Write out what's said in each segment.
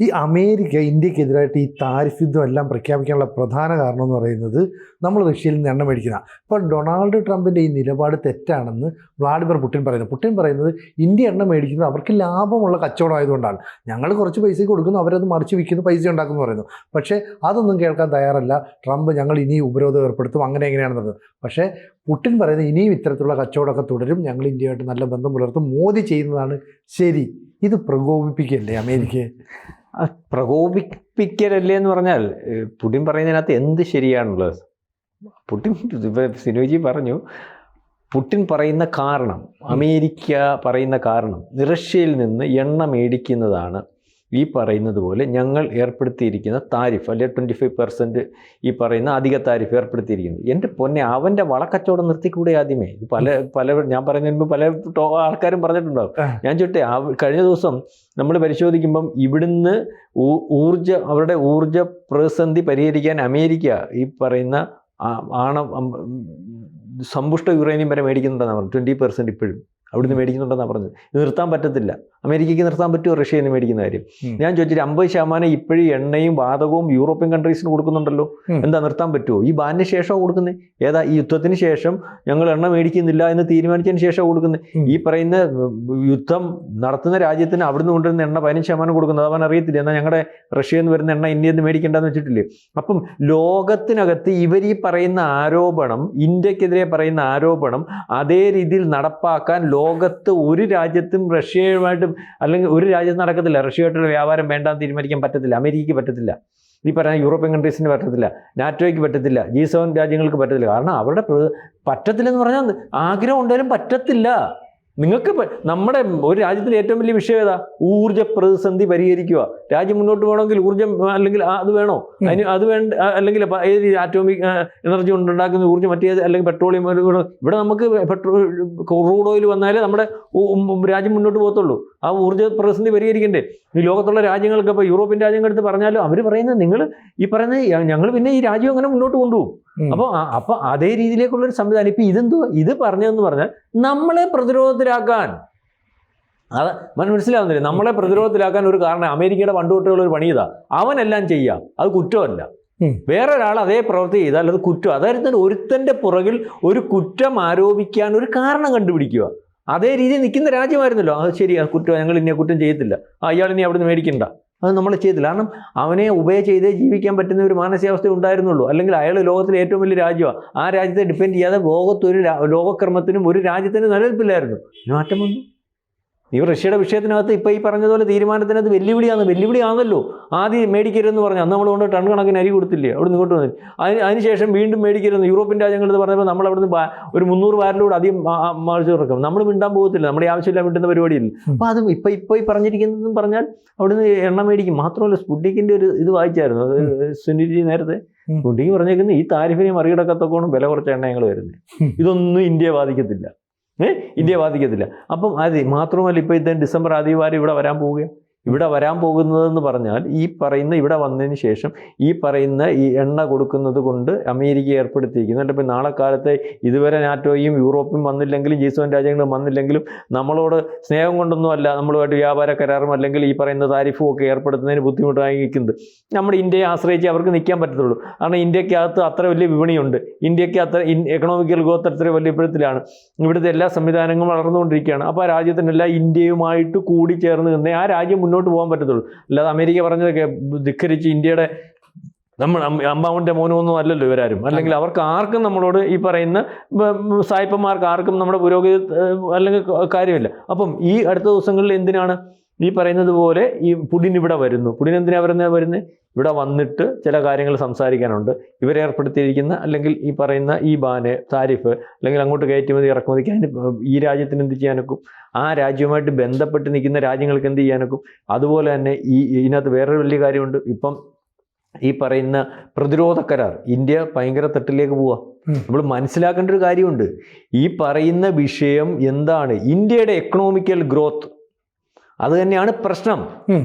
ഈ അമേരിക്ക ഇന്ത്യക്കെതിരായിട്ട് ഈ താരിഫ് യുദ്ധം എല്ലാം പ്രഖ്യാപിക്കാനുള്ള പ്രധാന കാരണം എന്ന് പറയുന്നത് നമ്മൾ റഷ്യയിൽ നിന്ന് എണ്ണ മേടിക്കുന്ന. അപ്പോൾ ഡൊണാൾഡ് ട്രംപിന്റെ ഈ നിലപാട് തെറ്റാണെന്ന് വ്ളാഡിമിർ പുട്ടിൻ പറയുന്നു. പുട്ടിൻ പറയുന്നത് ഇന്ത്യ എണ്ണ മേടിക്കുന്നത് അവർക്ക് ലാഭമുള്ള കച്ചവടം ആയതുകൊണ്ടാണ് ഞങ്ങൾ കുറച്ച് പൈസ കൊടുക്കുന്നു അവരത് മറിച്ച് വിൽക്കുന്നു പൈസ ഉണ്ടാക്കുന്നു പറയുന്നു. പക്ഷേ അതൊന്നും കേൾക്കാൻ തയ്യാറല്ല. ട്രംപ് ഞങ്ങൾ ഇനി ഉപരോധം ഏർപ്പെടുത്തും അങ്ങനെ എങ്ങനെയാണെന്ന് പറയുന്നത് പക്ഷേ പുട്ടിൻ പറയുന്നത് ഇനിയും ഇത്തരത്തിലുള്ള കച്ചവടമൊക്കെ തുടരും ഞങ്ങൾ ഇന്ത്യയായിട്ട് നല്ല ബന്ധം പുലർത്തും മോദി ചെയ്യുന്നതാണ് ശരി. ഇത് പ്രകോപിപ്പിക്കല്ലേ അമേരിക്കയെ? പ്രകോപിപ്പിക്കലല്ലേ എന്ന് പറഞ്ഞാൽ പുടിൻ പറയുന്നതിനകത്ത് എന്ത് ശരിയാണുള്ളത്? പുടിൻ സിനോജി പറഞ്ഞു പുടിൻ പറയുന്ന കാരണം അമേരിക്ക പറയുന്ന കാരണം റഷ്യയിൽ നിന്ന് എണ്ണ മേടിക്കുന്നതാണ് ഈ പറയുന്നത് പോലെ ഞങ്ങൾ ഏർപ്പെടുത്തിയിരിക്കുന്ന താരിഫ് അല്ലെ ട്വന്റി ഫൈവ് പെർസെന്റ് ഈ പറയുന്ന അധിക താരിഫ് ഏർപ്പെടുത്തിയിരിക്കുന്നത് എന്റെ പൊന്നെ അവന്റെ വളക്കച്ചവടം നിർത്തിക്കൂടെ ആദ്യമേ? പല പല ഞാൻ മുമ്പ് പല ആൾക്കാരും പറഞ്ഞിട്ടുണ്ടാവും. ഞാൻ ചോട്ടെ കഴിഞ്ഞ ദിവസം നമ്മൾ പരിശോധിക്കുമ്പം ഇവിടുന്ന് ഊർജ അവരുടെ ഊർജ പ്രതിസന്ധി പരിഹരിക്കാൻ അമേരിക്ക ഈ പറയുന്ന ആണ സമ്പുഷ്ട യുറേനിയം വരെ മേടിക്കുന്നുണ്ടെന്നാണ് പറഞ്ഞത്. ട്വന്റി പെർസെന്റ് ഇപ്പോഴും അവിടുന്ന് മേടിക്കുന്നുണ്ടെന്നാണ് പറഞ്ഞത്. ഇത് നിർത്താൻ പറ്റത്തില്ല. അമേരിക്കയ്ക്ക് നിർത്താൻ പറ്റുമോ? റഷ്യയിൽ നിന്ന് മേടിക്കുന്ന കാര്യം. ഞാൻ ചോദിച്ചിട്ട് അമ്പത് ശതമാനം ഇപ്പോഴും എണ്ണയും വാതകവും യൂറോപ്യൻ കൺട്രീസിന് കൊടുക്കുന്നുണ്ടല്ലോ? എന്താ നിർത്താൻ പറ്റുമോ ഈ ബാനിന് ശേഷമാണ് കൊടുക്കുന്നത് ഏതാ ഈ യുദ്ധത്തിന് ശേഷം ഞങ്ങൾ എണ്ണ മേടിക്കുന്നില്ല എന്ന് തീരുമാനിച്ചതിന് ശേഷമാണ് കൊടുക്കുന്നത് ഈ പറയുന്ന യുദ്ധം നടത്തുന്ന രാജ്യത്തിന് അവിടുന്ന് കൊണ്ടുവരുന്ന എണ്ണ പതിനഞ്ച് ശതമാനം കൊടുക്കുന്നത് അവൻ അറിയത്തില്ല. എന്നാൽ ഞങ്ങളുടെ റഷ്യയിൽ നിന്ന് വരുന്ന എണ്ണ ഇന്ത്യയിൽ നിന്ന് മേടിക്കേണ്ടെന്ന് വെച്ചിട്ടില്ലേ? അപ്പം ലോകത്തിനകത്ത് ഇവർ ഈ പറയുന്ന ആരോപണം ഇന്ത്യക്കെതിരെ പറയുന്ന ആരോപണം അതേ രീതിയിൽ നടപ്പാക്കാൻ ലോകത്ത് ഒരു രാജ്യത്തും റഷ്യയുമായിട്ട് അല്ലെങ്കിൽ ഒരു രാജ്യത്ത് നടക്കത്തില്ല. റഷ്യയായിട്ടുള്ള വ്യാപാരം വേണ്ടാന്ന് തീരുമാനിക്കാൻ പറ്റത്തില്ല. അമേരിക്കയ്ക്ക് പറ്റത്തില്ല. ഈ പറയുന്ന യൂറോപ്യൻ കൺട്രീസിന് പറ്റത്തില്ല. നാറ്റോയ്ക്ക് പറ്റത്തില്ല. ജി സെവൻ രാജ്യങ്ങൾക്ക് പറ്റത്തില്ല. കാരണം അവരുടെ പറ്റത്തില്ലെന്ന് പറഞ്ഞാൽ ആഗ്രഹം ഉണ്ടായാലും പറ്റത്തില്ല. നിങ്ങൾക്ക് നമ്മുടെ ഒരു രാജ്യത്തിന്റെ ഏറ്റവും വലിയ വിഷയം ഏതാ? ഊർജ പ്രതിസന്ധി പരിഹരിക്കുക. രാജ്യം മുന്നോട്ട് പോകണമെങ്കിൽ ഊർജം അല്ലെങ്കിൽ അത് വേണോ? അതിന് അത് വേണ്ട അല്ലെങ്കിൽ ഏത് ആറ്റോമിക് എനർജി കൊണ്ടുണ്ടാക്കുന്ന ഊർജം മറ്റേത് അല്ലെങ്കിൽ പെട്രോളിയം ഇവിടെ നമുക്ക് പെട്രോൾ ക്രൂഡ് ഓയിൽ വന്നാലേ നമ്മുടെ രാജ്യം മുന്നോട്ട് പോകത്തുള്ളൂ. ആ ഊർജ പ്രതിസന്ധി പരിഹരിക്കണ്ടേ? ഈ ലോകത്തുള്ള രാജ്യങ്ങൾക്ക് ഇപ്പോൾ യൂറോപ്യൻ രാജ്യങ്ങളെടുത്ത് പറഞ്ഞാലും അവർ പറയുന്നത് നിങ്ങൾ ഈ പറയുന്നത് ഞങ്ങൾ പിന്നെ ഈ രാജ്യം അങ്ങനെ മുന്നോട്ട് കൊണ്ടുപോകും. അപ്പോൾ അപ്പോൾ അപ്പൊ അതേ രീതിയിലേക്കുള്ള ഒരു സംവിധാനം. ഇപ്പൊ ഇതെന്തോ ഇത് പറഞ്ഞതെന്ന് പറഞ്ഞാൽ നമ്മളെ പ്രതിരോധത്തിലാക്കാൻ. അത് മന- മനസ്സിലാവുന്നില്ല? നമ്മളെ പ്രതിരോധത്തിലാക്കാൻ ഒരു കാരണം അമേരിക്കയുടെ പണ്ട് തൊട്ടുള്ള ഒരു പണി ഇതാ. അവനെല്ലാം ചെയ്യാം. അത് കുറ്റമല്ല. വേറെ ഒരാൾ അതേ പ്രവൃത്തി ചെയ്താൽ അത് കുറ്റം. അതായത് ഒരുത്തന്റെ പുറകിൽ ഒരു കുറ്റം ആരോപിക്കാൻ ഒരു കാരണം കണ്ടുപിടിക്കുക. അതേ രീതിയിൽ നിൽക്കുന്ന രാജ്യമായിരുന്നല്ലോ. അത് ശരി കുറ്റം ഞങ്ങൾ ഇനി കുറ്റം ചെയ്യത്തില്ല. ആ ഇയാൾ ഇനി അവിടുന്ന് മേടിക്കണ്ട. അത് നമ്മൾ ചെയ്തില്ല കാരണം അവനെ ഉഭയ ചെയ്തേ ജീവിക്കാൻ പറ്റുന്ന ഒരു മാനസികാവസ്ഥ ഉണ്ടായിരുന്നുള്ളൂ. അല്ലെങ്കിൽ അയാൾ ലോകത്തിലെ ഏറ്റവും വലിയ രാജ്യമാണ് ആ രാജ്യത്തെ ഡിപ്പെൻഡ് ചെയ്യാതെ ലോകത്തൊരു ലോകക്രമത്തിനും ഒരു രാജ്യത്തിനും നിലനിൽപ്പില്ലായിരുന്നു. മാറ്റം വന്നു. ഈ റഷ്യയുടെ വിഷയത്തിനകത്ത് ഇപ്പോൾ ഈ പറഞ്ഞതുപോലെ തീരുമാനത്തിനകത്ത് വെല്ലുവിളിയാണ്. വെല്ലുവിളിയാണല്ലോ. ആദ്യം മേടിക്കരുതെന്ന് പറഞ്ഞു. അന്ന് നമ്മൾ കൊണ്ട് ടൺ കണക്കിന് അരി കൊടുത്തില്ലേ? അവിടെ നിന്ന് ഇങ്ങോട്ട് വന്നു അതിന് അതിനുശേഷം വീണ്ടും മേടിക്കരുതെന്ന് യൂറോപ്യൻ രാജ്യങ്ങളെന്ന് പറഞ്ഞപ്പോൾ നമ്മൾ അവിടുന്ന് ബാ- ഒരു മുന്നൂറ് വാരിലൂടെ അധികം മറിച്ച് തുറക്കും നമ്മൾ മിണ്ടാൻ പോകത്തില്ല. നമ്മുടെ ആവശ്യമില്ല മിണ്ടുന്ന പരിപാടിയില്ല? അപ്പോൾ അത് ഇപ്പോൾ ഇപ്പോൾ ഈ പറഞ്ഞിരിക്കുന്നതെന്ന് പറഞ്ഞാൽ അവിടുന്ന് എണ്ണ മേടിക്കും. മാത്രമല്ല സ്പുട്ടിക്കിന്റെ ഒരു ഇത് വായിച്ചായിരുന്നു. അത് സുനിജി നേരത്തെ. സ്പുട്ടിക്ക് പറഞ്ഞേക്കുന്നത് ഈ താരിഫിനെ മറികടക്കത്തൊക്കെ വില കുറച്ച എണ്ണ ഞങ്ങൾ വരുന്നത് ഇതൊന്നും ഇന്ത്യയെ ബാധിക്കത്തില്ല. ഇന്ത്യ ബാധിക്കത്തില്ല. അപ്പം അത് മാത്രമല്ല ഇപ്പോൾ ഇദ്ദേഹം ഡിസംബർ ആദ്യവാരം ഇവിടെ വരാൻ പോവുകയാണ്? ഇവിടെ വരാൻ പോകുന്നതെന്ന് പറഞ്ഞാൽ ഈ പറയുന്ന ഇവിടെ വന്നതിന് ശേഷം ഈ പറയുന്ന ഈ എണ്ണ കൊടുക്കുന്നത് കൊണ്ട് അമേരിക്ക ഏർപ്പെടുത്തിയിരിക്കുന്നു. എന്നിട്ട് ഇപ്പം നാളെ കാലത്തെ ഇതുവരെ നാറ്റോയും യൂറോപ്പും വന്നില്ലെങ്കിലും ജി സെവൻ രാജ്യങ്ങളും വന്നില്ലെങ്കിലും നമ്മളോട് സ്നേഹം കൊണ്ടൊന്നും അല്ല നമ്മളുമായിട്ട് വ്യാപാര കരാറും അല്ലെങ്കിൽ ഈ പറയുന്ന താരിഫും ഒക്കെ ഏർപ്പെടുത്തുന്നതിന് ബുദ്ധിമുട്ടായി നിൽക്കുന്നത് നമ്മുടെ ഇന്ത്യയെ ആശ്രയിച്ച് അവർക്ക് നിൽക്കാൻ പറ്റത്തുള്ളൂ. കാരണം ഇന്ത്യക്കകത്ത് അത്ര വലിയ വിപണിയുണ്ട്. ഇന്ത്യയ്ക്ക് അത്ര എക്കണോമിക്കൽ ഗ്രോത്ത് അത്ര വലിയ വിപണത്തിലാണ് ഇവിടുത്തെ എല്ലാ സംവിധാനങ്ങളും വളർന്നുകൊണ്ടിരിക്കുകയാണ്. അപ്പോൾ ആ രാജ്യത്തിനെല്ലാം ഇന്ത്യയുമായിട്ട് കൂടി ചേർന്ന് നിന്നേ ആ രാജ്യം മുന്നോട്ട് പോകാൻ പറ്റത്തുള്ളൂ. അല്ലാതെ അമേരിക്ക പറഞ്ഞതൊക്കെ ധിക്കരിച്ച് ഇന്ത്യയുടെ നമ്മൾ അമ്മ- അമ്മാവന്റെ മോനൊന്നും അല്ലല്ലോ ഇവരാരും. അല്ലെങ്കിൽ അവർക്ക് ആർക്കും നമ്മളോട് ഈ പറയുന്ന സായിപ്പന്മാർക്ക് ആർക്കും നമ്മുടെ പുരോഗതി അല്ലെങ്കിൽ കാര്യമില്ല. അപ്പം ഈ അടുത്ത ദിവസങ്ങളിൽ എന്തിനാണ് ഈ പറയുന്നത് പോലെ ഈ പുടിൻ ഇവിടെ വരുന്നു. പുടിൻ എന്തിനാ വരുന്നത് വരുന്നത് ഇവിടെ വന്നിട്ട് ചില കാര്യങ്ങൾ സംസാരിക്കാനുണ്ട്. ഇവരേർപ്പെടുത്തിയിരിക്കുന്ന അല്ലെങ്കിൽ ഈ പറയുന്ന ഈ ബാന് താരിഫ് അല്ലെങ്കിൽ അങ്ങോട്ട് കയറ്റുമതി ഇറക്കുമതിക്ക് അതിന് ഈ രാജ്യത്തിന് എന്ത് ചെയ്യാനൊക്കും? ആ രാജ്യവുമായിട്ട് ബന്ധപ്പെട്ട് നിൽക്കുന്ന രാജ്യങ്ങൾക്ക് എന്ത് ചെയ്യാനൊക്കും? അതുപോലെ തന്നെ ഈ ഇതിനകത്ത് വേറൊരു വലിയ കാര്യമുണ്ട്. ഇപ്പം ഈ പറയുന്ന പ്രതിരോധ കരാർ. ഇന്ത്യ ഭയങ്കര തട്ടിലേക്ക് പോവാ. നമ്മൾ മനസ്സിലാക്കേണ്ട ഒരു കാര്യമുണ്ട്. ഈ പറയുന്ന വിഷയം എന്താണ്? ഇന്ത്യയുടെ എക്കണോമിക്കൽ ഗ്രോത്ത് അത് തന്നെയാണ് പ്രശ്നം.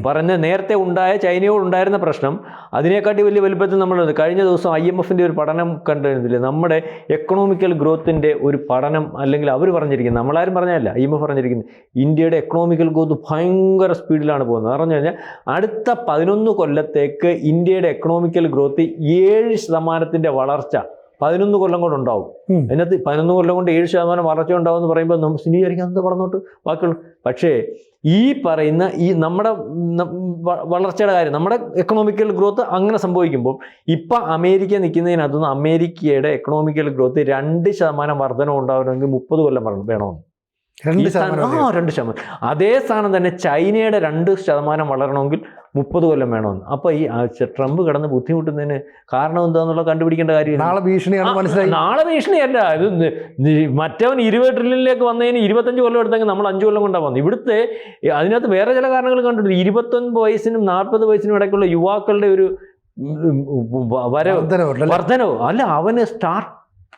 പറഞ്ഞ നേരത്തെ ഉണ്ടായ ചൈനയോട് ഉണ്ടായിരുന്ന പ്രശ്നം. അതിനെക്കാട്ടി വലിയ വലുപ്പത്തിൽ നമ്മൾ കഴിഞ്ഞ ദിവസം ഐ എം എഫിന്റെ ഒരു പഠനം കണ്ടിരുന്നില്ലേ? നമ്മുടെ എക്കണോമിക്കൽ ഗ്രോത്തിന്റെ ഒരു പഠനം അല്ലെങ്കിൽ അവർ പറഞ്ഞിരിക്കുന്നത് നമ്മളാരും പറഞ്ഞതല്ല ഐ എം എഫ് പറഞ്ഞിരിക്കുന്നത് ഇന്ത്യയുടെ എക്കണോമിക്കൽ ഗ്രോത്ത് ഭയങ്കര സ്പീഡിലാണ് പോകുന്നത്. പറഞ്ഞു കഴിഞ്ഞാൽ അടുത്ത പതിനൊന്ന് കൊല്ലത്തേക്ക് ഇന്ത്യയുടെ എക്കണോമിക്കൽ ഗ്രോത്ത് ഏഴ് ശതമാനത്തിന്റെ വളർച്ച പതിനൊന്ന് കൊല്ലം കൊണ്ട് ഉണ്ടാവും. അതിനകത്ത് പതിനൊന്ന് കൊല്ലം കൊണ്ട് ഏഴ് ശതമാനം വളർച്ച ഉണ്ടാവും എന്ന് പറയുമ്പോൾ നമ്മൾ സ്ഥിരീകരിക്കാൻ എന്ത് പറഞ്ഞോട്ട് ബാക്കിയുള്ളൂ പക്ഷേ ഈ പറയുന്ന ഈ നമ്മുടെ വളർച്ചയുടെ കാര്യം നമ്മുടെ എക്കണോമിക്കൽ ഗ്രോത്ത് അങ്ങനെ സംഭവിക്കുമ്പോൾ ഇപ്പം അമേരിക്ക നിൽക്കുന്നതിനകത്തുനിന്ന് അമേരിക്കയുടെ എക്കണോമിക്കൽ ഗ്രോത്ത് രണ്ട് ശതമാനം വർധനം ഉണ്ടാവണമെങ്കിൽ മുപ്പത് കൊല്ലം വേണമെന്ന്. രണ്ട് ശതമാനം ആ രണ്ട് ശതമാനം. അതേ സ്ഥാനം തന്നെ ചൈനയുടെ രണ്ട് ശതമാനം വളരണമെങ്കിൽ മുപ്പത് കൊല്ലം വേണമെന്ന്. അപ്പൊ ഈ ട്രംപ് കിടന്ന് ബുദ്ധിമുട്ടുന്നതിന് കാരണം എന്താന്നുള്ള കണ്ടുപിടിക്കേണ്ട കാര്യം നാളെ ഭീഷണിയാണ് മനസ്സിലായി. നാളെ ഭീഷണിയല്ല. ഇത് മറ്റവൻ ഇരുപത് ട്രില്യണിലേക്ക് വന്നതിന് ഇരുപത്തഞ്ച് കൊല്ലം എടുത്തെങ്കിൽ നമ്മൾ അഞ്ച് കൊല്ലം കൊണ്ടാണ് വന്നത് ഇവിടുത്തെ അതിനകത്ത് വേറെ ചില കാരണങ്ങൾ കണ്ടിട്ടുണ്ട്. ഇരുപത്തൊൻപത് വയസ്സിനും നാൽപ്പത് വയസ്സിനും ഇടയ്ക്കുള്ള യുവാക്കളുടെ ഒരു വരവ്? വർധനവ് അല്ല അവന്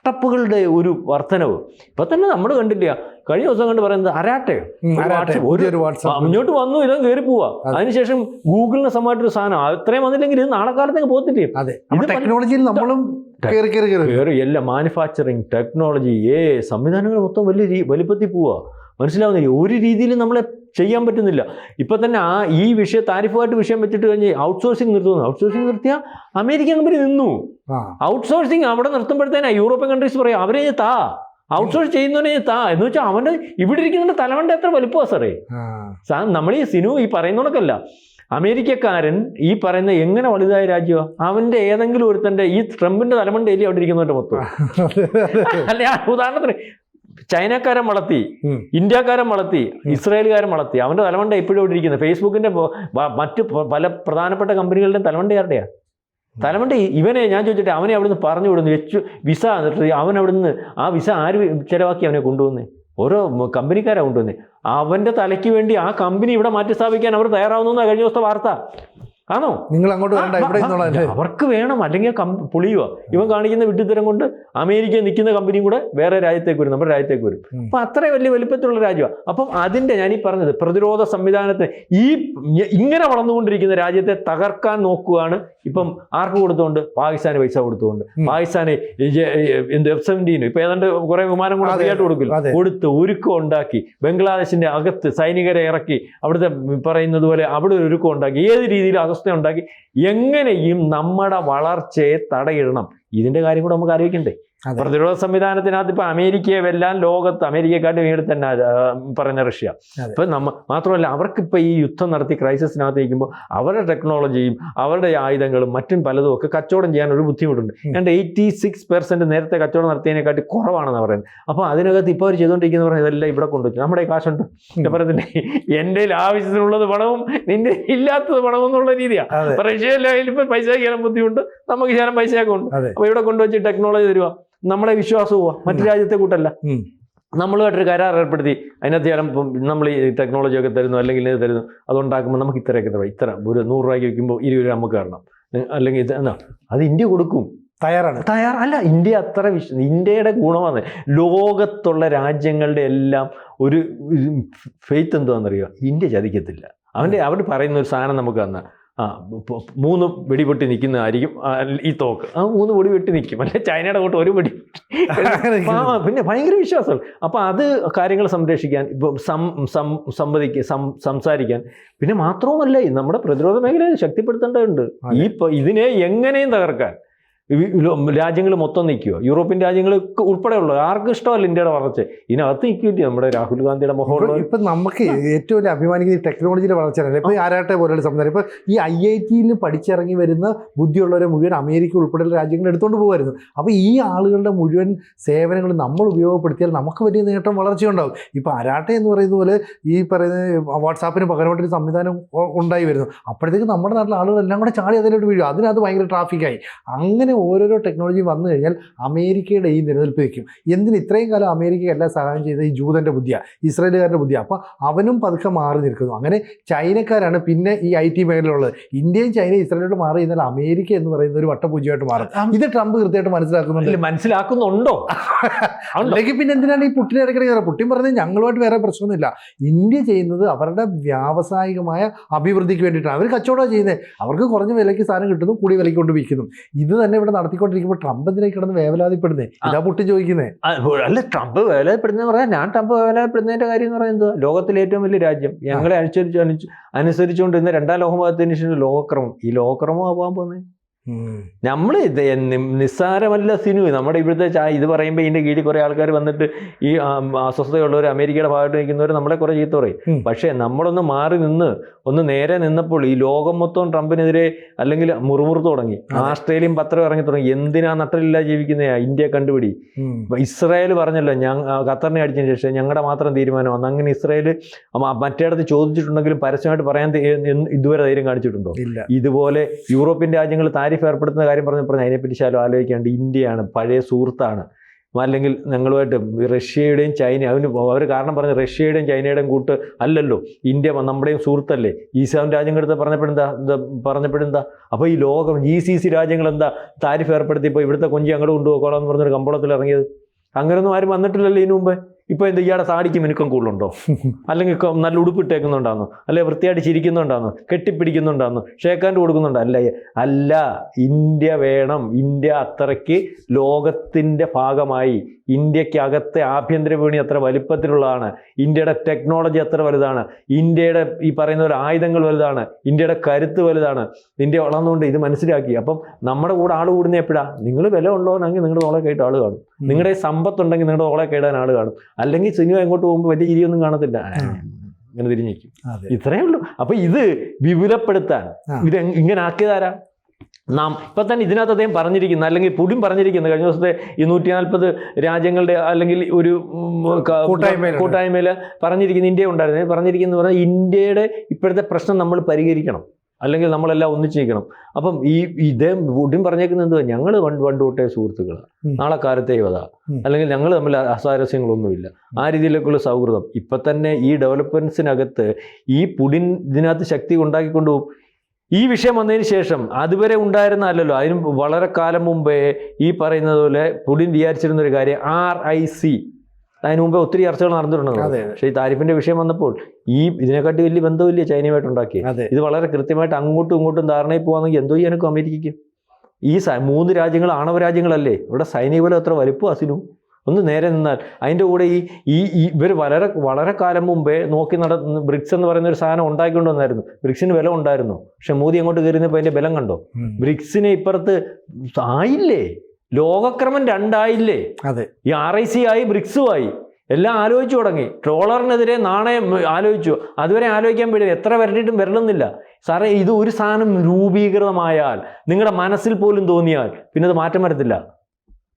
സ്റ്റാർട്ടപ്പുകളുടെ ഒരു വർധനവ് ഇപ്പൊ തന്നെ നമ്മൾ കണ്ടില്ല കഴിഞ്ഞ ദിവസം കണ്ട് പറയുന്നത് അരാട്ടെ. അങ്ങോട്ട് ഒരു വന്നു ഇതും കയറി പോവാ അതെ. അതിനുശേഷം ഗൂഗിളിന് സമായിട്ടൊരു സാധനം. അത്രയും വന്നില്ലെങ്കിൽ ഇത് നാളെ കാലത്തേക്ക് പോകത്തില്ലേ? അതെ. ടെക്നോളജിയിൽ നമ്മളും കയറി എല്ലാ മാനുഫാക്ചറിങ് ടെക്നോളജി ഏ സംവിധാനങ്ങൾ മൊത്തം വലിയ വലിപ്പത്തിൽ പോവാ. മനസ്സിലാവുന്നില്ല? ഒരു രീതിയിൽ നമ്മളെ ചെയ്യാൻ പറ്റുന്നില്ല. ഇപ്പം തന്നെ ആ ഈ വിഷയം താരിഫുമായിട്ട് വിഷയം വെച്ചിട്ട് കഴിഞ്ഞ് ഔട്ട്സോഴ്സിംഗ് നിർത്തുന്നു. ഔട്ട്സോഴ്സിംഗ് നിർത്തിയാൽ അമേരിക്കൻ കമ്പനി നിന്നു. ഔട്ട്സോഴ്സിംഗ് അവിടെ നിർത്തുമ്പോഴത്തേനാ യൂറോപ്യൻ കൺട്രീസ് പറയും അവരെ താ. ഔട്ട്സോഴ്സ് ചെയ്യുന്നവനെ താ. എന്ന് വെച്ചാൽ അവന്റെ ഇവിടെ ഇരിക്കുന്നവന്റെ തലവണ്ട എത്ര വലിപ്പമാണ് സാറേ? സാർ സാ നമ്മൾ ഈ സിനു ഈ പറയുന്നതൊക്കെയല്ല അമേരിക്കക്കാരൻ ഈ പറയുന്ന എങ്ങനെ വലുതായ രാജ്യമാണ് അവന്റെ ഏതെങ്കിലും ഒരുത്തന്റെ ഈ ട്രംപിന്റെ തലമുണ്ടേലി അവിടെ ഇരിക്കുന്നവന്റെ മൊത്തം. അല്ല ഉദാഹരണത്തിന് ചൈനക്കാരൻ വളർത്തി ഇന്ത്യക്കാരൻ വളർത്തി ഇസ്രായേലുകാരൻ വളർത്തി. അവന്റെ തലവണ്ട ഇപ്പോഴും ഇവിടെ ഇരിക്കുന്നത്. ഫേസ്ബുക്കിന്റെ മറ്റ് പല പ്രധാനപ്പെട്ട കമ്പനികളുടെയും തലമണ്ട ആരുടെയാ? തലമണ്ട ഇവനെ ഞാൻ ചോദിച്ചിട്ട് അവനെ അവിടുന്ന് പറഞ്ഞു വിടുന്നു. എച്ച് വിസ എന്നിട്ട് അവൻ അവിടുന്ന് ആ വിസ ആര് ചിലവാക്കി അവനെ കൊണ്ടുവന്നേ? ഓരോ കമ്പനിക്കാരാണ് കൊണ്ടുവന്നേ. അവന്റെ തലയ്ക്ക് വേണ്ടി ആ കമ്പനി ഇവിടെ മാറ്റി സ്ഥാപിക്കാൻ അവർ തയ്യാറാവുന്ന കഴിഞ്ഞ ദിവസത്തെ വാർത്ത. ആണോ? നിങ്ങൾ അങ്ങോട്ട് ഇവിടെ അവർക്ക് വേണം അല്ലെങ്കിൽ പൊളിയുക ഇവൻ കാണിക്കുന്ന വിട്ടുത്തരം കൊണ്ട് അമേരിക്ക നിൽക്കുന്ന കമ്പനിയും കൂടെ വേറെ രാജ്യത്തേക്ക് വരും നമ്മുടെ രാജ്യത്തേക്ക് വരും. അപ്പൊ അത്ര വലിയ വലിപ്പത്തിലുള്ള രാജ്യമാണ് അപ്പം അതിന്റെ ഞാൻ ഈ പറഞ്ഞത് പ്രതിരോധ സംവിധാനത്തിന് ഈ ഇങ്ങനെ വളർന്നുകൊണ്ടിരിക്കുന്ന രാജ്യത്തെ തകർക്കാൻ നോക്കുകയാണ്. ഇപ്പം ആർക്ക് കൊടുത്തുകൊണ്ട് പാകിസ്ഥാന് പൈസ കൊടുത്തുകൊണ്ട്. പാകിസ്ഥാന് എന്ത് എഫ് സെവന്റീനും ഇപ്പൊ ഏതാണ്ട് കുറെ വിമാനം കൂടെ ഫ്രീയായിട്ട് കൊടുക്കില്ല. കൊടുത്ത് ഒരുക്കം ഉണ്ടാക്കി. ബംഗ്ലാദേശിന്റെ അകത്ത് സൈനികരെ ഇറക്കി. അവിടുത്തെ പറയുന്നത് പോലെ അവിടെ ഒരു ഒരുക്കം ഉണ്ടാക്കി. ഏത് രീതിയിൽ അവസ്ഥ ഉണ്ടാക്കി എങ്ങനെയും നമ്മുടെ വളർച്ചയെ തടയിടണം ഇതിന്റെ കാര്യം കൂടെ നമുക്ക് ആലോചിക്കണ്ടേ. പ്രതിരോധ സംവിധാനത്തിനകത്ത് ഇപ്പൊ അമേരിക്കയെ വെല്ലാൻ ലോകത്ത് അമേരിക്കക്കാട്ട് വീട് തന്നെ പറഞ്ഞ റഷ്യ. ഇപ്പൊ നമ്മ മാത്രമല്ല അവർക്ക് അവർക്കിപ്പോ ഈ യുദ്ധം നടത്തി ക്രൈസിസിനകത്ത് നിൽക്കുമ്പോൾ അവരുടെ ടെക്നോളജിയും അവരുടെ ആയുധങ്ങളും മറ്റും പലതും ഒക്കെ കച്ചവടം ചെയ്യാൻ ഒരു ബുദ്ധിമുട്ടുണ്ട്. രണ്ട് എയ്റ്റി സിക്സ് പെർസെന്റ് നേരത്തെ കച്ചവടം നടത്തിയതിനെക്കാട്ടി കുറവാണെന്ന് പറയുന്നത്. അപ്പോൾ അതിനകത്ത് ഇപ്പോൾ അവർ ചെയ്തുകൊണ്ടിരിക്കുന്ന പറഞ്ഞാൽ ഇതെല്ലാം ഇവിടെ കൊണ്ടുവച്ചു. നമ്മുടെ കാശുണ്ട്. പറയത്തില്ലേ എന്റെ ആവശ്യത്തിനുള്ളത് പണവും നിന്റെ ഇല്ലാത്തത് പണവും എന്നുള്ള രീതിയാണ് റഷ്യയിലായാലും ഇപ്പൊ പൈസ ചെയ്യാൻ ബുദ്ധിമുട്ട് നമുക്ക് ശേഖരം പൈസയൊക്കെ ഉണ്ട്. അതെ. അപ്പൊ ഇവിടെ കൊണ്ടുവച്ച് ടെക്നോളജി തരുക നമ്മളെ വിശ്വാസം പോവാ. മറ്റു രാജ്യത്തെ കൂട്ടല്ല. നമ്മളുമായിട്ടൊരു കരാർ ഏർപ്പെടുത്തി. അതിനകത്ത് ചിലം നമ്മൾ ഈ ടെക്നോളജി ഒക്കെ തരുന്നു അല്ലെങ്കിൽ ഇത് തരുന്നു. അതുണ്ടാക്കുമ്പോൾ നമുക്ക് ഇത്രയൊക്കെ തരാം. ഇത്ര ഒരു നൂറ് രൂപയ്ക്ക് വെക്കുമ്പോൾ ഇരുപത് രൂപ നമുക്ക് തരണം. അല്ലെങ്കിൽ എന്നാ അത് ഇന്ത്യ കൊടുക്കും. തയ്യാറാണ്. തയ്യാർ അല്ല ഇന്ത്യ അത്ര വിശ്വ ഇന്ത്യയുടെ ഗുണമാണ്. ലോകത്തുള്ള രാജ്യങ്ങളുടെ എല്ലാം ഒരു ഫെയ്ത്ത് എന്താണെന്നറിയോ ഇന്ത്യ ചതിക്കത്തില്ല. അവന്റെ അവർ പറയുന്ന ഒരു സാധനം നമുക്ക് തന്ന. ആ മൂന്ന് വെടിപൊട്ടി നിൽക്കുന്നതായിരിക്കും ഈ തോക്ക്. ആ മൂന്ന് വെടി വെട്ടി നിൽക്കും അല്ലെ ചൈനയുടെ കൂട്ട് ഒരു വെടി പിന്നെ ഭയങ്കര വിശ്വാസം. അപ്പോൾ അത് കാര്യങ്ങൾ സംരക്ഷിക്കാൻ ഇപ്പം സം സം സംവദിക്ക സം സംസാരിക്കാൻ. പിന്നെ മാത്രവുമല്ല നമ്മുടെ പ്രതിരോധ മേഖല ശക്തിപ്പെടുത്തേണ്ടതുണ്ട്. ഈ ഇതിനെ എങ്ങനെയും തകർക്കാൻ. രാജ്യങ്ങൾ മൊത്തം നിൽക്കുക യൂറോപ്യൻ രാജ്യങ്ങൾ ഉൾപ്പെടെയുള്ള ആർക്കും ഇഷ്ടമല്ല ഇന്ത്യയുടെ വളർച്ച. ഇതിനകത്ത് നിൽക്കില്ല നമ്മുടെ രാഹുൽ ഗാന്ധിയുടെ മുഖം ഇപ്പൊ- നമുക്ക് ഏറ്റവും വലിയ അഭിമാനിക്കുന്ന ഈ ടെക്നോളജിയുടെ വളർച്ച ഇപ്പൊ ഈ ആരാട്ടെ പോലെയുള്ള സംവിധാനം ഇപ്പൊ ഈ ഐ ഐ ടിയിൽ പഠിച്ചിറങ്ങി വരുന്ന ബുദ്ധിയുള്ളവരെ മുഴുവൻ അമേരിക്ക ഉൾപ്പെടെയുള്ള രാജ്യങ്ങൾ എടുത്തുകൊണ്ട് പോകുമായിരുന്നു അപ്പൊ ഈ ആളുകളുടെ മുഴുവൻ സേവനങ്ങൾ നമ്മൾ ഉപയോഗപ്പെടുത്തിയാൽ നമുക്ക് വലിയ നേട്ടം വളർച്ചയുണ്ടാവും ഇപ്പൊ ആരാട്ടെ എന്ന് പറയുന്ന പോലെ ഈ പറയുന്ന വാട്സാപ്പിന് പകരമായിട്ടൊരു സംവിധാനം ഉണ്ടായി വരുന്നു. അപ്പോഴത്തേക്ക് നമ്മുടെ നാട്ടിലെ ആളുകളെല്ലാം കൂടെ ചാടി അതിലോട്ട് വീഴും. അതിനകത്ത് ഭയങ്കര ട്രാഫിക്കായി അങ്ങനെ ഓരോരോ ടെക്നോളജി വന്നു കഴിഞ്ഞാൽ അമേരിക്കയുടെ ഈ നിലനിൽപ്പ് വയ്ക്കും എന്തിന് ഇത്രയും കാലം അമേരിക്ക എല്ലാം സഹായം ചെയ്ത ഈ ജൂതന്റെ ബുദ്ധിയാണ് ഇസ്രായേലുകാരുടെ ബുദ്ധിയാണ് അപ്പോൾ അവനും പതുക്കെ മാറി നിൽക്കുന്നു. അങ്ങനെ ചൈനക്കാരാണ് പിന്നെ ഈ ഐ ടി മേഖലയിലുള്ളത്. ഇന്ത്യയും ചൈനയും ഇസ്രായേലോട് മാറി കഴിഞ്ഞാൽ അമേരിക്ക എന്ന് പറയുന്ന ഒരു വട്ടപൂജയായിട്ട് മാറും. ഇത് ട്രംപ് കൃത്യമായിട്ട് മനസ്സിലാക്കുന്നുണ്ട്. മനസ്സിലാക്കുന്നുണ്ടോ? അല്ലെങ്കിൽ പിന്നെ എന്തിനാണ് ഈ പുട്ടിനെ ഇടയ്ക്കിടയ്ക്ക് പുട്ടിൻ പറഞ്ഞത് ഞങ്ങളുമായിട്ട് വേറെ പ്രശ്നമൊന്നുമില്ല. ഇന്ത്യ ചെയ്യുന്നത് അവരുടെ വ്യാവസായികമായ അഭിവൃദ്ധിക്ക് വേണ്ടിയിട്ടാണ്. അവർ കച്ചവടം ചെയ്യുന്നത്. അവർക്ക് കുറഞ്ഞ വിലയ്ക്ക് സാധനം കിട്ടുന്നു കൂടിയ വിലയ്ക്ക് കൊണ്ട് വിൽക്കുന്നു. ഇത് തന്നെ ഇവിടെ നടത്തിക്കൊണ്ടിരിക്കുമ്പോൾ ട്രംപ് എന്തിനായി കിടന്ന് വേവലാതിപ്പെടുന്നേ? ഇതാ പൊട്ടി ചോദിക്കുന്നത് അല്ല ട്രംപ് വേവലാതിപ്പെടുന്ന പറഞ്ഞാൽ ഞാൻ ട്രംപ് വേവലാതിപ്പെടുന്നതിന്റെ കാര്യം എന്ന് പറയുന്നത് ലോകത്തിലെ ഏറ്റവും വലിയ രാജ്യം. ഞങ്ങളെ അനുസരിച്ച് അനുസരിച്ചുകൊണ്ടിരുന്ന അനുസരിച്ചുകൊണ്ട് രണ്ടാം ലോകമാകത്തിന് ശേഷം ലോകക്രമം. ഈ ലോകക്രമം ആവാൻ പോകുന്നത് നമ്മൾ ഇത് നിസ്സാരമല്ല സിനു. നമ്മുടെ ഇവിടുത്തെ ചാ ഇത് പറയുമ്പോൾ ഇതിന്റെ കീഴിൽ കുറെ ആൾക്കാർ വന്നിട്ട് ഈ അസ്വസ്ഥതയുള്ളവർ അമേരിക്കയുടെ ഭാഗത്ത് നിൽക്കുന്നവർ നമ്മളെ കുറെ ചീത്ത പറയും. പക്ഷെ നമ്മളൊന്ന് മാറി നിന്ന് ഒന്ന് നേരെ നിന്നപ്പോൾ ഈ ലോകം മൊത്തം ട്രംപിനെതിരെ അല്ലെങ്കിൽ മുറുമുറുത്ത് തുടങ്ങി. ആസ്ട്രേലിയൻ പത്രം ഇറങ്ങി തുടങ്ങി. എന്തിനാ നട്ടലില്ല ജീവിക്കുന്ന ഇന്ത്യ കണ്ടുപിടി? ഇസ്രായേൽ പറഞ്ഞല്ലോ ഞാൻ ഖത്തറിനെ അടിച്ചതിന് ശേഷം ഞങ്ങളുടെ മാത്രം തീരുമാനമാണ് അങ്ങനെ ഇസ്രായേൽ മറ്റേടത്ത് ചോദിച്ചിട്ടുണ്ടെങ്കിലും പരസ്യമായിട്ട് പറയാൻ ഇതുവരെ ധൈര്യം കാണിച്ചിട്ടുണ്ടോ? ഇതുപോലെ യൂറോപ്യൻ രാജ്യങ്ങൾ താരിഫ് ഏർപ്പെടുത്തുന്ന കാര്യം പറഞ്ഞു പറഞ്ഞു അതിനെപ്പറ്റി ശാലം ആലോചിക്കാണ്ട് ഇന്ത്യയാണ് പഴയ സുഹൃത്താണ്. അല്ലെങ്കിൽ ഞങ്ങളുമായിട്ട് റഷ്യയുടെയും ചൈന അവന് അവർ കാരണം പറഞ്ഞ റഷ്യയുടെയും ചൈനയുടെയും കൂട്ട് അല്ലല്ലോ. ഇന്ത്യ നമ്മുടെയും സുഹൃത്തല്ലേ. ഈസാം രാജ്യങ്ങളെടുത്ത് പറഞ്ഞപ്പോഴെന്താ? എന്താ പറഞ്ഞപ്പോഴെന്താ? അപ്പോൾ ഈ ലോകം ഈ സി സി രാജ്യങ്ങൾ എന്താ താരിഫ് ഏർപ്പെടുത്തിയപ്പോൾ ഇവിടുത്തെ കൊഞ്ചി അങ്ങോട്ട് കൊണ്ടുപോകോളാം എന്ന് പറഞ്ഞൊരു കമ്പോളത്തിൽ ഇറങ്ങിയത് അങ്ങനെയൊന്നും ആരും വന്നിട്ടില്ലല്ലോ ഇതിനു മുമ്പ്. ഇപ്പോൾ എന്താ ഇയാളുടെ താടിക്ക് മിനുക്കം കൂടുതലുണ്ടോ? അല്ലെങ്കിൽ നല്ല ഉടുപ്പിട്ടേക്കുന്നുണ്ടാകുന്നു അല്ലെ വൃത്തിയായിട്ട് ചിരിക്കുന്നുണ്ടാകുന്നു കെട്ടിപ്പിടിക്കുന്നുണ്ടാകുന്നു ഷേക്കാന്റെ കൊടുക്കുന്നുണ്ടോ? അല്ല അല്ല ഇന്ത്യ വേണം. ഇന്ത്യ അത്രയ്ക്ക് ലോകത്തിന്റെ ഭാഗമായി. ഇന്ത്യക്കകത്തെ ആഭ്യന്തര വിപണി അത്ര വലിപ്പത്തിലുള്ളതാണ്. ഇന്ത്യയുടെ ടെക്നോളജി എത്ര വലുതാണ്. ഇന്ത്യയുടെ ഈ പറയുന്ന ഒരു ആയുധങ്ങൾ വലുതാണ്. ഇന്ത്യയുടെ കരുത്ത് വലുതാണ്. ഇന്ത്യ വളർന്നുകൊണ്ട് ഇത് മനസ്സിലാക്കി. അപ്പം നമ്മുടെ കൂടെ ആൾ കൂടുന്ന എപ്പോഴാ? നിങ്ങൾ വില ഉള്ളവരാണെങ്കിൽ നിങ്ങളുടെ ഓളെ കേട്ട് ആൾ കാണും. നിങ്ങളുടെ സമ്പത്തുണ്ടെങ്കിൽ നിങ്ങളുടെ ഓളെ കേടാൻ ആൾ കാണും. അല്ലെങ്കിൽ സിനിമ എങ്ങോട്ട് പോകുമ്പോൾ വലിയ ചിരിയൊന്നും കാണത്തില്ല. ഇങ്ങനെ തിരിഞ്ഞേക്കും ഇത്രയേ ഉള്ളൂ. അപ്പൊ ഇത് വിപുലപ്പെടുത്താൻ ഇത് ഇങ്ങനെ ആക്കിയതാരാ? നാം ഇപ്പം തന്നെ ഇതിനകത്ത് അദ്ദേഹം പറഞ്ഞിരിക്കുന്ന അല്ലെങ്കിൽ പുടിൻ പറഞ്ഞിരിക്കുന്ന കഴിഞ്ഞ ദിവസത്തെ ഈ നൂറ്റി നാൽപ്പത് രാജ്യങ്ങളുടെ അല്ലെങ്കിൽ ഒരു. കൂട്ടായ്മയിൽ പറഞ്ഞിരിക്കുന്ന ഇന്ത്യ ഉണ്ടായിരുന്നു. പറഞ്ഞിരിക്കുന്നത് പറഞ്ഞാൽ ഇന്ത്യയുടെ ഇപ്പോഴത്തെ പ്രശ്നം നമ്മൾ പരിഹരിക്കണം. അല്ലെങ്കിൽ നമ്മളെല്ലാം ഒന്നിച്ച് നിൽക്കണം. അപ്പം ഈ ഇദ്ദേഹം പുടിൻ പറഞ്ഞേക്കുന്നത് എന്തുവാ? ഞങ്ങൾ പണ്ട് പണ്ട് തൊട്ടേ സുഹൃത്തുക്കളാണ് നാളെ കാലത്തെ അതാ അല്ലെങ്കിൽ ഞങ്ങൾ തമ്മിൽ അസാരസ്യങ്ങളൊന്നുമില്ല. ആ രീതിയിലേക്കുള്ള സൗഹൃദം. ഇപ്പം തന്നെ ഈ ഡെവലപ്മെന്റ്സിനകത്ത് ഈ പുടിൻ ഇതിനകത്ത് ശക്തി ഉണ്ടാക്കിക്കൊണ്ട് പോകും. ഈ വിഷയം വന്നതിന് ശേഷം അതുവരെ ഉണ്ടായിരുന്ന അല്ലല്ലോ അതിന് വളരെ കാലം മുമ്പേ ഈ പറയുന്നത് പോലെ പുടിൻ വിചാരിച്ചിരുന്ന ഒരു കാര്യം ആർ ഐ സി. അതിന് മുമ്പേ ഒത്തിരി ചർച്ചകൾ നടന്നിട്ടുണ്ടല്ലോ. അതെ പക്ഷേ ഈ താരിഫിന്റെ വിഷയം വന്നപ്പോൾ ഈ ഇതിനെക്കാട്ടി വലിയ ബന്ധമില്ല ചൈനയുമായിട്ട് ഉണ്ടാക്കിയത് ഇത് വളരെ കൃത്യമായിട്ട് അങ്ങോട്ടും ഇങ്ങോട്ടും ധാരണയിൽ പോകാമെങ്കിൽ എന്തോ ചെയ്യാനൊക്കെ അമേരിക്കയ്ക്ക്. ഈ മൂന്ന് രാജ്യങ്ങൾ ആണവ രാജ്യങ്ങളല്ലേ? ഇവിടെ സൈനിക ബലം എത്ര വലിപ്പം അസിനും? ഒന്ന് നേരെ നിന്നാൽ അതിന്റെ കൂടെ ഈ ഈ ഇവർ വളരെ വളരെ കാലം മുമ്പേ നോക്കി നട ബ്രിക്സ് എന്ന് പറയുന്ന ഒരു സാധനം ഉണ്ടാക്കിക്കൊണ്ട് വന്നായിരുന്നു. ബ്രിക്സിന് ബലം ഉണ്ടായിരുന്നു. പക്ഷെ മോദി അങ്ങോട്ട് കയറിയപ്പോൾ അതിന്റെ ബലം കണ്ടോ. ബ്രിക്സിനെ ഇപ്പുറത്ത് ആയില്ലേ? ലോകക്രമം രണ്ടായില്ലേ? അതെ. ഈ ആർ ഐ സി ആയി ബ്രിക്സുമായി എല്ലാം ആലോചിച്ചു തുടങ്ങി. ട്രോളറിനെതിരെ നാണയം ആലോചിച്ചു. അതുവരെ ആലോചിക്കാൻ പറ്റില്ല എത്ര വരണ്ടിട്ടും വരണമെന്നില്ല. സാറേ ഇത് ഒരു സാധനം രൂപീകൃതമായാൽ നിങ്ങളുടെ മനസ്സിൽ പോലും തോന്നിയാൽ പിന്നെ അത് മാറ്റം വരത്തില്ല.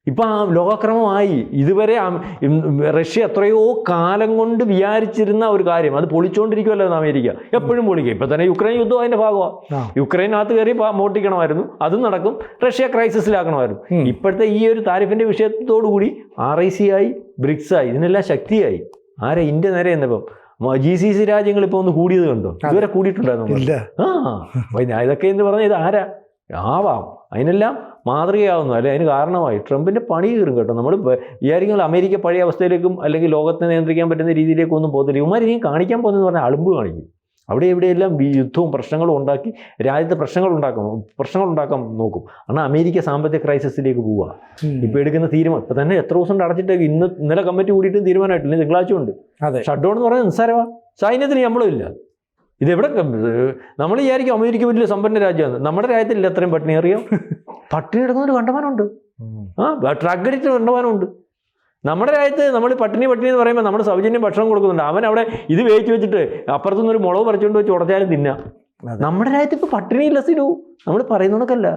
ഇപ്പം ആ ലോകക്രമമായി. ഇതുവരെ റഷ്യ എത്രയോ കാലം കൊണ്ട് വിചാരിച്ചിരുന്ന ഒരു കാര്യം. അത് പൊളിച്ചുകൊണ്ടിരിക്കുമല്ലോ അമേരിക്ക. എപ്പോഴും പൊളിക്കുക ഇപ്പം തന്നെ യുക്രൈൻ യുദ്ധം അതിന്റെ ഭാഗമാണ് യുക്രൈനകത്ത് കയറി മോട്ടിക്കണമായിരുന്നു അതും നടക്കും. റഷ്യ ക്രൈസിസിലാക്കണമായിരുന്നു. ഇപ്പോഴത്തെ ഈ ഒരു താരിഫിന്റെ വിഷയത്തോടുകൂടി ആർ ഐ സി ആയി ബ്രിക്സ് ആയി ഇതിനെല്ലാം ശക്തിയായി. ആരെ? ഇന്ത്യ നേരെ എന്നപ്പം ജി സി സി രാജ്യങ്ങൾ ഇപ്പോൾ ഒന്ന് കൂടിയത് കണ്ടോ? ഇതുവരെ കൂടിയിട്ടുണ്ടായിരുന്നു ആ. ഇതൊക്കെ എന്ന് പറഞ്ഞാൽ ഇത് ആരാ? ആവാം. അതിനെല്ലാം മാതൃകയാവുന്നു. അല്ലെ? അതിന് കാരണമായി. ട്രംപിന്റെ പണി കീറും കേട്ടോ. നമ്മൾ വിചാരിക്കുന്നത് അമേരിക്ക പഴയ അവസ്ഥയിലേക്കും അല്ലെങ്കിൽ ലോകത്തെ നിയന്ത്രിക്കാൻ പറ്റുന്ന രീതിയിലേക്കും ഒന്നും പോകത്തില്ല. ഇവന്മാർ ഇനിയും കാണിക്കാൻ പോകുന്നതെന്ന് പറഞ്ഞാൽ അളുമ്പ് കാണിക്കും. അവിടെ എവിടെയെല്ലാം യുദ്ധവും പ്രശ്നങ്ങളും ഉണ്ടാക്കി രാജ്യത്ത് പ്രശ്നങ്ങൾ ഉണ്ടാക്കും പ്രശ്നങ്ങൾ ഉണ്ടാക്കാൻ നോക്കും. കാരണം അമേരിക്ക സാമ്പത്തിക ക്രൈസിസിലേക്ക് പോവുക. ഇപ്പോൾ എടുക്കുന്ന തീരുമാനം. ഇപ്പം തന്നെ എത്ര ദിവസം അടച്ചിട്ടേക്ക്? ഇന്ന് ഇന്നലെ കമ്മിറ്റി കൂടിയിട്ടും തീരുമാനമായിട്ടില്ല. തിങ്കളാഴ്ച ഉണ്ട് അതെ. ഷട്ട് ഡൗൺ എന്ന് പറഞ്ഞാൽ നിസ്സാരമാണ് സൈന്യത്തിന് നമ്മളും ഇല്ല ഇതെവിടെ നമ്മൾ വിചാരിക്കും അമേരിക്ക വലിയ സമ്പന്ന രാജ്യമാണ്. നമ്മുടെ രാജ്യത്തില്ല അത്രയും പട്ടിണി അറിയാം? പട്ടിണി എടുക്കുന്നൊരു കണ്ടമാനമുണ്ട് ആ ട്രക്ക് അടിച്ച് കണ്ടമാനമുണ്ട്. നമ്മുടെ രാജ്യത്ത് നമ്മൾ പട്ടിണി പട്ടിണി എന്ന് പറയുമ്പോൾ നമ്മൾ സൗജന്യം ഭക്ഷണം കൊടുക്കുന്നുണ്ട്. അവൻ അവിടെ ഇത് വേവിച്ച് വെച്ചിട്ട് അപ്പുറത്തുനിന്ന് ഒരു മുളക് പറിച്ചുകൊണ്ട് വെച്ച് ഉടച്ചാലും തിന്നാം. നമ്മുടെ രാജ്യത്ത് ഇപ്പോൾ പട്ടിണി ഇല്ല സിനു. നമ്മൾ പറയുന്നതൊക്കെയല്ല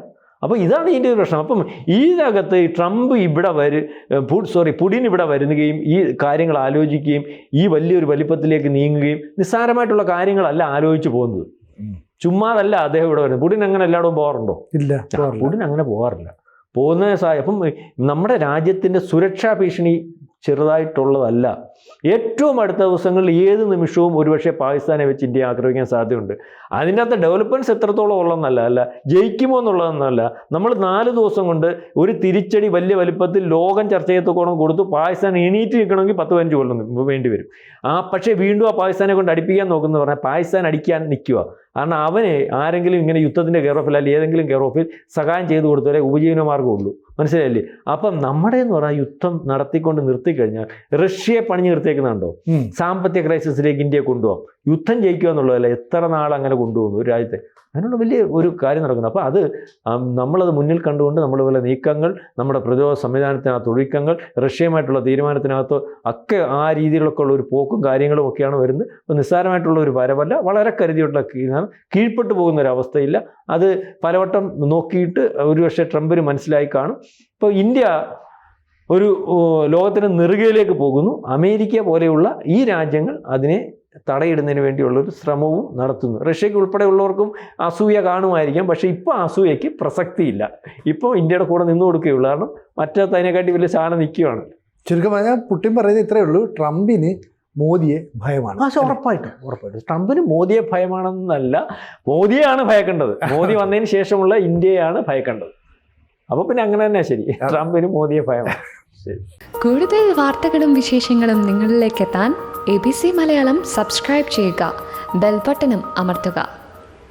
അപ്പോൾ ഇതാണ് ഇതിന്റെ ഒരു പ്രശ്നം. അപ്പം ഇതിനകത്ത് ട്രംപ് ഇവിടെ വരു സോറി പുടിൻ ഇവിടെ വരുന്നുകയും ഈ കാര്യങ്ങൾ ആലോചിക്കുകയും ഈ വലിയൊരു വലിപ്പത്തിലേക്ക് നീങ്ങുകയും നിസ്സാരമായിട്ടുള്ള കാര്യങ്ങളല്ല ആലോചിച്ച് പോകുന്നത്. ചുമ്മാതല്ല അദ്ദേഹം ഇവിടെ വരുന്നത്. പുടിൻ അങ്ങനെ എല്ലായിടവും പോകാറുണ്ടോ? ഇല്ല. പുടിൻ അങ്ങനെ പോകാറില്ല. പോകുന്ന സാ അപ്പം നമ്മുടെ രാജ്യത്തിന്റെ സുരക്ഷാ ഭീഷണി ചെറുതായിട്ടുള്ളതല്ല. ഏറ്റവും അടുത്ത ദിവസങ്ങളിൽ ഏത് നിമിഷവും ഒരുപക്ഷെ പാകിസ്ഥാനെ വെച്ച് ഇന്ത്യ ആക്രമിക്കാൻ സാധ്യതയുണ്ട്. അതിന്റെ അകത്ത് ഡെവലപ്മെന്റ്സ് എത്രത്തോളം ഉള്ളതെന്നല്ല അല്ല ജയിക്കുമോ എന്നുള്ളതെന്നല്ല. നമ്മൾ നാല് ദിവസം കൊണ്ട് ഒരു തിരിച്ചടി വലിയ വലിപ്പത്തിൽ ലോകം ചർച്ച ചെയ്യത്തക്കോളം കൊടുത്തു പാകിസ്ഥാൻ എണീറ്റ് നിൽക്കണമെങ്കിൽ പത്ത് പതിനഞ്ച് കൊല്ലം വേണ്ടി വരും. ആ പക്ഷേ വീണ്ടും ആ പാകിസ്ഥാനെ കൊണ്ട് അടിപ്പിക്കാൻ നോക്കുന്ന പറഞ്ഞാൽ പാകിസ്ഥാൻ അടിക്കാൻ നിൽക്കുക. കാരണം അവനെ ആരെങ്കിലും ഇങ്ങനെ യുദ്ധത്തിന്റെ കെയർ ഓഫിൽ അല്ലെങ്കിൽ ഏതെങ്കിലും കെയർ ഓഫിൽ സഹായം ചെയ്തു കൊടുത്താലേ ഉപജീവന മാർഗമുള്ളൂ മനസ്സിലായില്ലേ? അപ്പം നമ്മുടെ എന്ന് പറഞ്ഞാൽ യുദ്ധം നടത്തിക്കൊണ്ട് നിർത്തിക്കഴിഞ്ഞാൽ റഷ്യയെ പണിഞ്ഞു നിർത്തിയേക്കുന്നുണ്ടോ. സാമ്പത്തിക ക്രൈസിസിലേക്ക് ഇന്ത്യയെ കൊണ്ടുപോകാം. യുദ്ധം ജയിക്കുക എന്നുള്ളതല്ല എത്ര നാൾ അങ്ങനെ കൊണ്ടുപോകുന്നു ഒരു രാജ്യത്തെ. അതിനുള്ള വലിയ ഒരു കാര്യം നടക്കുന്നു. അപ്പോൾ അത് നമ്മളത് മുന്നിൽ കണ്ടുകൊണ്ട് നമ്മൾ പോലെ നീക്കങ്ങൾ നമ്മുടെ പ്രതിരോധ സംവിധാനത്തിനകത്ത് ഒഴുക്കങ്ങൾ റഷ്യയുമായിട്ടുള്ള തീരുമാനത്തിനകത്ത് ഒക്കെ ആ രീതിയിലൊക്കെ ഉള്ള ഒരു പോക്കും കാര്യങ്ങളും ഒക്കെയാണ് വരുന്നത്. അപ്പോൾ നിസ്സാരമായിട്ടുള്ള ഒരു വരവല്ല വളരെ കരുതിയുള്ള കീഴ്പ്പെട്ടു പോകുന്ന ഒരു അവസ്ഥയില്ല. അത് പലവട്ടം നോക്കിയിട്ട് ഒരുപക്ഷെ ട്രംപിന് മനസ്സിലായി കാണും. ഇപ്പോൾ ഇന്ത്യ ഒരു ലോകത്തിന് നെറുകയിലേക്ക് പോകുന്നു. അമേരിക്ക പോലെയുള്ള ഈ രാജ്യങ്ങൾ അതിനെ തടയിടുന്നതിന് വേണ്ടിയുള്ളൊരു ശ്രമവും നടത്തുന്നു. റഷ്യയ്ക്ക് ഉൾപ്പെടെയുള്ളവർക്കും അസൂയ കാണുമായിരിക്കാം. പക്ഷേ ഇപ്പോൾ അസൂയയ്ക്ക് പ്രസക്തിയില്ല. ഇപ്പോൾ ഇന്ത്യയുടെ കൂടെ നിന്ന് കൊടുക്കുകയുള്ളൂ. കാരണം മറ്റതിനെക്കാട്ടി വലിയ സാധനം നിൽക്കുകയാണ്. ചുരുക്കം പറഞ്ഞാൽ പുട്ടിൻ പറയുന്നത് ഇത്രയേ ഉള്ളൂ. ട്രംപിന് മോദിയെ ഭയമാണ്. പക്ഷേ ഉറപ്പായിട്ടും ഉറപ്പായിട്ടും. ട്രംപിന് മോദിയെ ഭയമാണെന്നല്ല മോദിയെയാണ് ഭയക്കേണ്ടത്. മോദി വന്നതിന് ശേഷമുള്ള ഇന്ത്യയാണ് ഭയക്കേണ്ടത്. അപ്പോൾ പിന്നെ അങ്ങനെ തന്നെ ശരി ട്രംപിന് മോദിയെ ഭയമാണ്. ശരി. കൂടുതൽ വാർത്തകളും വിശേഷങ്ങളും നിങ്ങളിലേക്ക് എത്താൻ A B C Malayalam subscribe ചെയ്യുക ബെൽബട്ടനും അമർത്തുക.